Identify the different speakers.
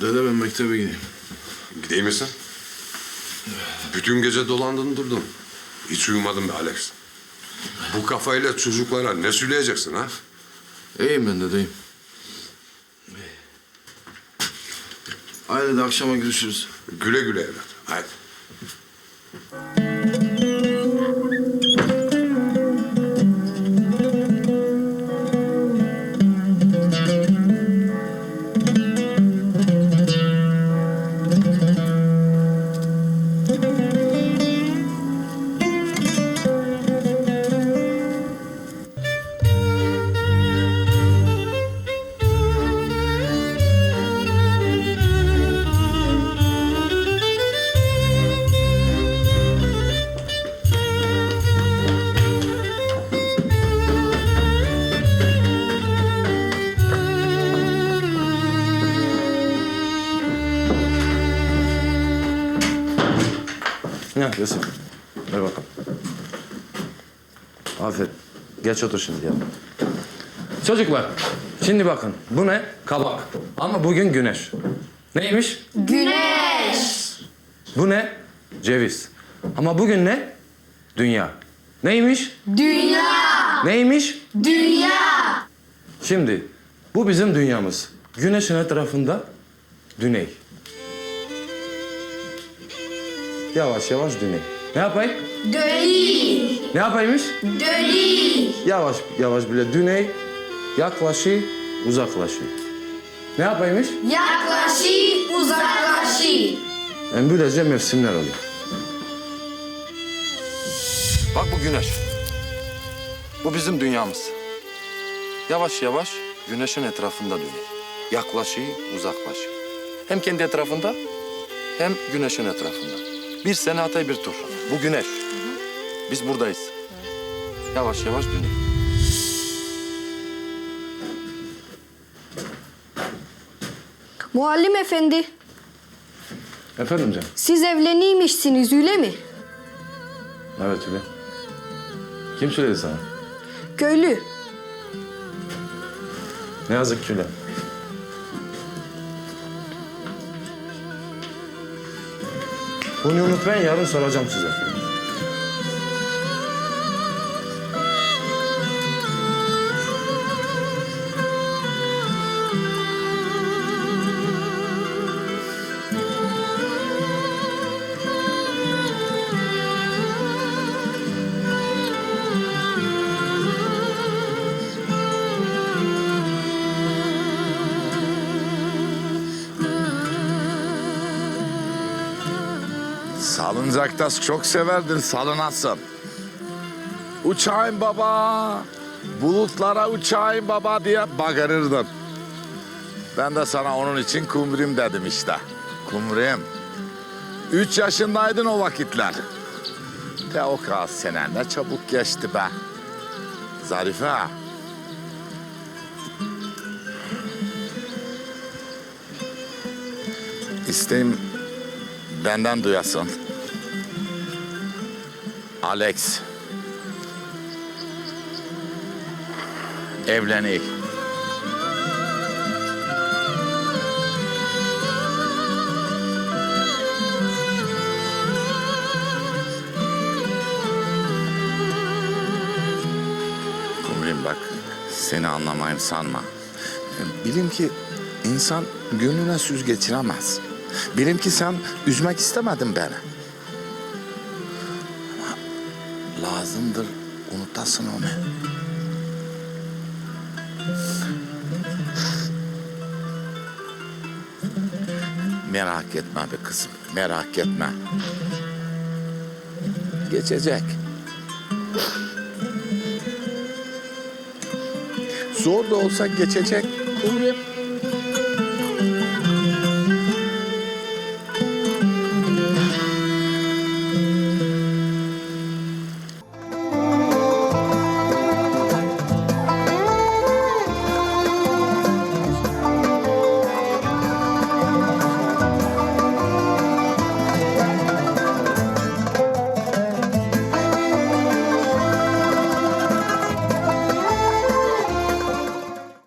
Speaker 1: Dede ben mektebe gideyim.
Speaker 2: Gideyim misin? Bütün gece dolandın durdun. Hiç uyumadın be Alex. Bu kafayla çocuklara ne söyleyeceksin ha?
Speaker 1: İyiyim ben dedeyim. Haydi de akşama görüşürüz.
Speaker 2: Güle güle evlat. Haydi.
Speaker 3: Ya Yusuf. Ver bakalım. Aferin. Geç otur şimdi ya. Çocuklar, şimdi bakın. Bu ne? Kabak. Ama bugün güneş. Neymiş?
Speaker 4: Güneş.
Speaker 3: Bu ne? Ceviz. Ama bugün ne? Dünya. Neymiş?
Speaker 4: Dünya.
Speaker 3: Neymiş?
Speaker 4: Dünya.
Speaker 3: Şimdi bu bizim dünyamız. Güneşin etrafında güney. Yavaş yavaş güney. Ne yapayım?
Speaker 4: Döli.
Speaker 3: Ne yapaymış?
Speaker 4: Döli.
Speaker 3: Yavaş yavaş bile güney yaklaşıyor, uzaklaşıyor. Ne yapaymış?
Speaker 4: Yaklaşık, uzaklaşık.
Speaker 3: Yani böylece mevsimler oluyor. Bak bu güneş. Bu bizim dünyamız. Yavaş yavaş güneşin etrafında dönüyor. Yaklaşıyor, uzaklaşıyor. Hem kendi etrafında hem güneşin etrafında. Bir sene bir tur. Bu güneş. Biz buradayız. Yavaş yavaş dönüyor.
Speaker 5: Muallim efendi,
Speaker 3: Efendim canım?
Speaker 5: siz evleniymişsiniz öyle mi?
Speaker 3: Evet öyle. Kim söyledi sana?
Speaker 5: Köylü.
Speaker 3: Ne yazık ki öyle. Bunu unutmayın yarın soracağım size.
Speaker 6: Salıncakta çok severdin salınasın. Uçayım baba, bulutlara uçayım baba diye bağırırdın. Ben de sana onun için kumrim dedim işte. Kumrim. Üç yaşındaydın o vakitler. De o kadar sene ne çabuk geçti be. Zarife. İsteğim benden duyasın. Alex. Evlenik. Kumrim bak, seni anlamayım sanma. Bilim ki insan gönlüne süz geçiremez. Bilim ki sen üzmek istemedin beni. Ama lazımdır unutasın onu. Merak etme be kızım, merak etme. Geçecek. Zor da olsa geçecek. Kumrim.